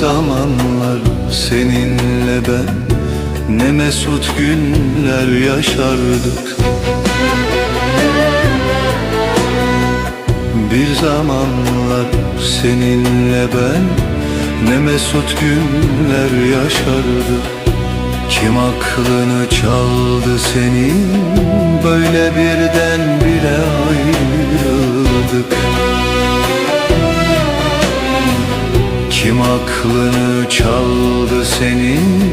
zamanlar seninle ben Ne mesut günler yaşardık. Bir zamanlar seninle ben Ne mesut günler yaşardık. Kim aklını çaldı senin? Böyle birden bire aklını çaldı senin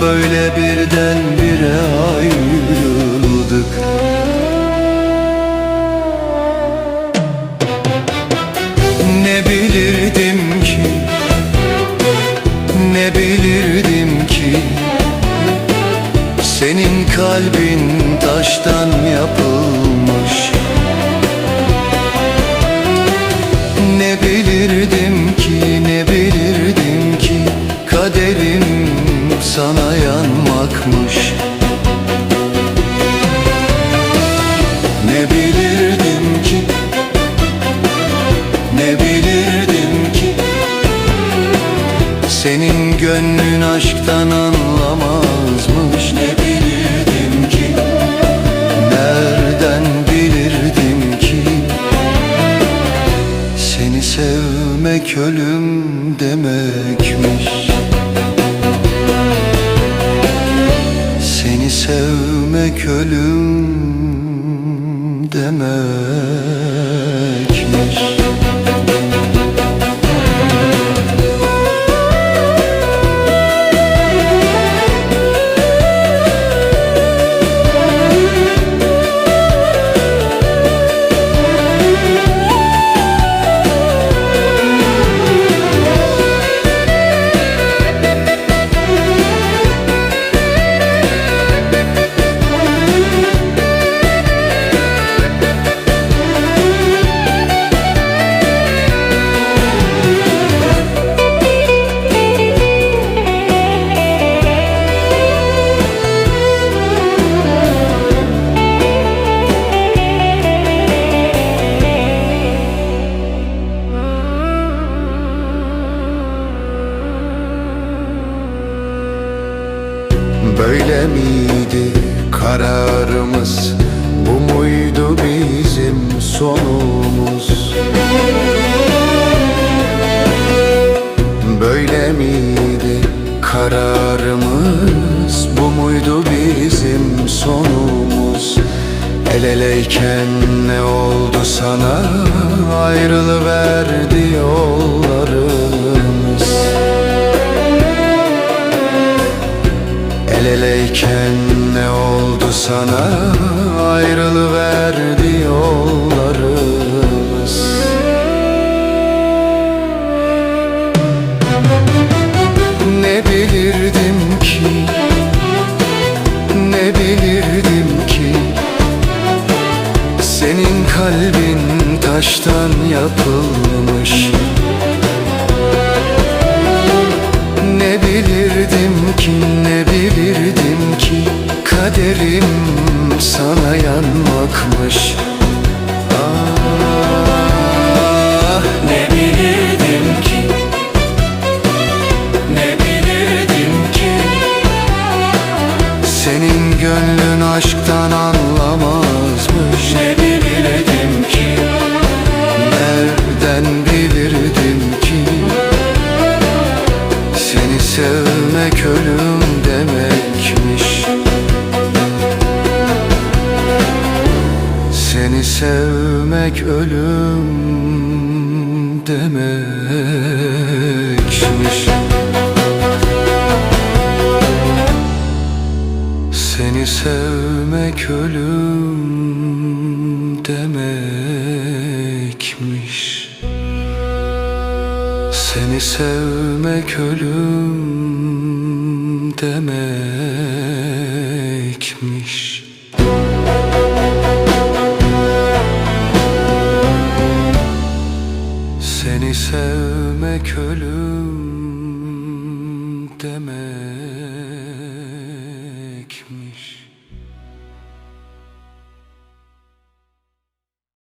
Böyle birden bire ayrıldık. Ne bilirdim ki Ne bilirdim ki Senin kalbin taştan yapılmış sana yanmakmış. Ne bilirdim ki ne bilirdim ki Senin gönlün aşktan anlamazmış sevmek ölüm demekmiş miydi? Kararımız Bu muydu bizim sonumuz? Böyle miydi? Kararımız Bu muydu bizim sonumuz? El eleyken ne oldu sana? Ayrılıverdi yollarımız ne bilirdim ki Senin kalbin taştan yapılmış ölüm demekmiş. Seni sevmek ölüm demekmiş. Seni sevmek ölüm demekmiş. Seni sevmek ölüm demekmiş. Seni sevmek ölüm demek